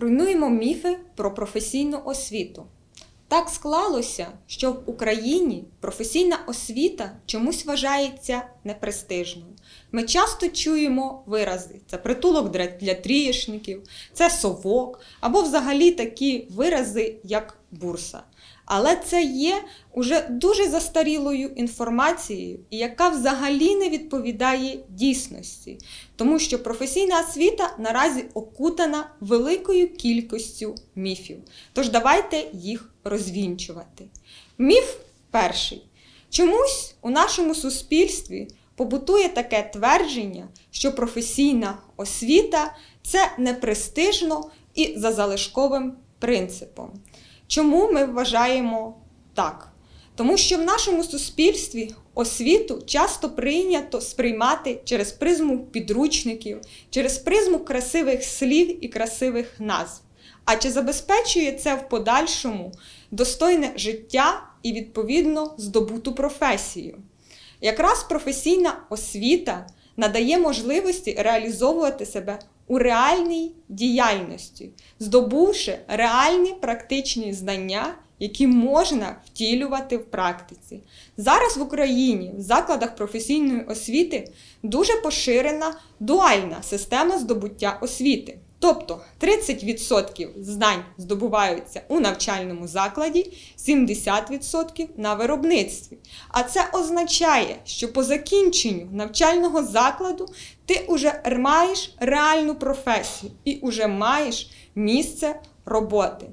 Руйнуємо міфи про професійну освіту. Так склалося, що в Україні професійна освіта чомусь вважається непрестижною. Ми часто чуємо вирази: це притулок для- трієшників, це совок, або взагалі такі вирази, як бурса. Але це є уже дуже застарілою інформацією, яка взагалі не відповідає дійсності, тому що професійна освіта наразі окутана великою кількістю міфів. Тож давайте їх розвінчувати. Міф перший. Чомусь у нашому суспільстві побутує таке твердження, що професійна освіта це непрестижно і за залишковим принципом. Чому ми вважаємо так? Тому що в нашому суспільстві освіту часто прийнято сприймати через призму підручників, через призму красивих слів і красивих назв. А чи забезпечує це в подальшому достойне життя і, відповідно, здобуту професію? Якраз професійна освіта надає можливості реалізовувати себе у реальній діяльності, здобувши реальні практичні знання, які можна втілювати в практиці. Зараз в Україні в закладах професійної освіти дуже поширена дуальна система здобуття освіти. Тобто 30% знань здобуваються у навчальному закладі, 70% на виробництві. А це означає, що по закінченню навчального закладу ти вже маєш реальну професію і вже маєш місце роботи.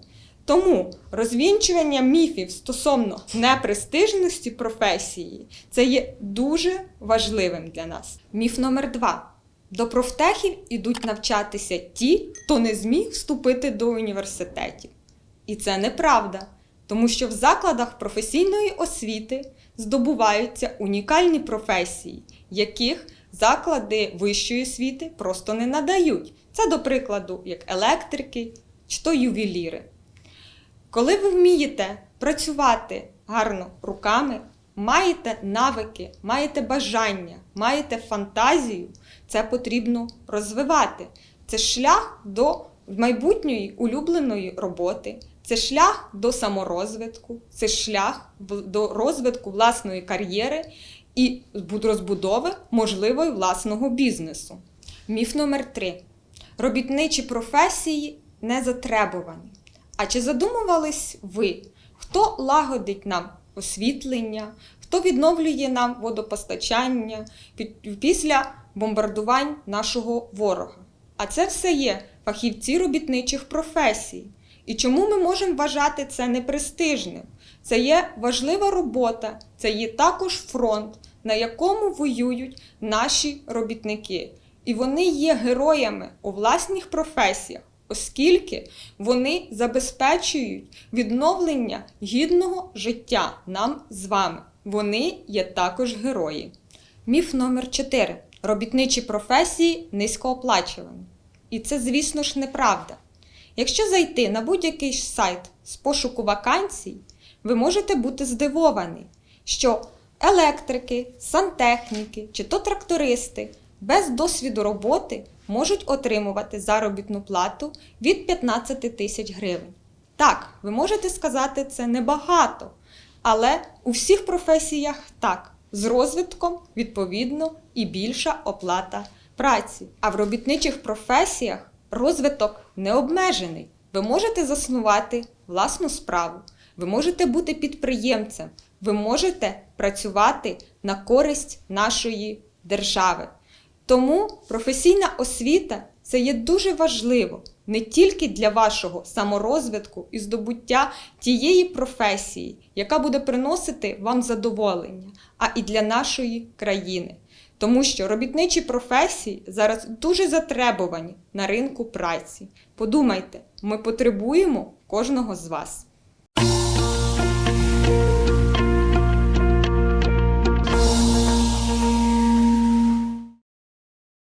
Тому розвінчування міфів стосовно непрестижності професії це є дуже важливим для нас. Міф номер два. До профтехів ідуть навчатися ті, хто не зміг вступити до університетів. І це неправда, тому що в закладах професійної освіти здобуваються унікальні професії, яких заклади вищої освіти просто не надають. Це, до прикладу, як електрики чи то ювеліри. Коли ви вмієте працювати гарно руками, маєте навики, маєте бажання, маєте фантазію, це потрібно розвивати. Це шлях до майбутньої улюбленої роботи, це шлях до саморозвитку, це шлях до розвитку власної кар'єри і розбудови можливої власного бізнесу. Міф номер три. Робітничі професії не затребувані. А чи задумувались ви, хто лагодить нам освітлення, хто відновлює нам водопостачання після бомбардувань нашого ворога? А це все є фахівці робітничих професій. І чому ми можемо вважати це непрестижним? Це є важлива робота, це є також фронт, на якому воюють наші робітники. І вони є героями у власних професіях, оскільки вони забезпечують відновлення гідного життя нам з вами. Вони є також герої. Міф номер 4. Робітничі професії низькооплачувані. І це, звісно ж, неправда. Якщо зайти на будь-який сайт з пошуку вакансій, ви можете бути здивовані, що електрики, сантехніки чи то трактористи без досвіду роботи можуть отримувати заробітну плату від 15 тисяч гривень. Так, ви можете сказати це небагато, але у всіх професіях так, з розвитком, відповідно, і більша оплата праці. А в робітничих професіях розвиток не обмежений. Ви можете заснувати власну справу, ви можете бути підприємцем, ви можете працювати на користь нашої держави. Тому професійна освіта це є дуже важливо не тільки для вашого саморозвитку і здобуття тієї професії, яка буде приносити вам задоволення, а і для нашої країни. Тому що робітничі професії зараз дуже затребувані на ринку праці. Подумайте, ми потребуємо кожного з вас.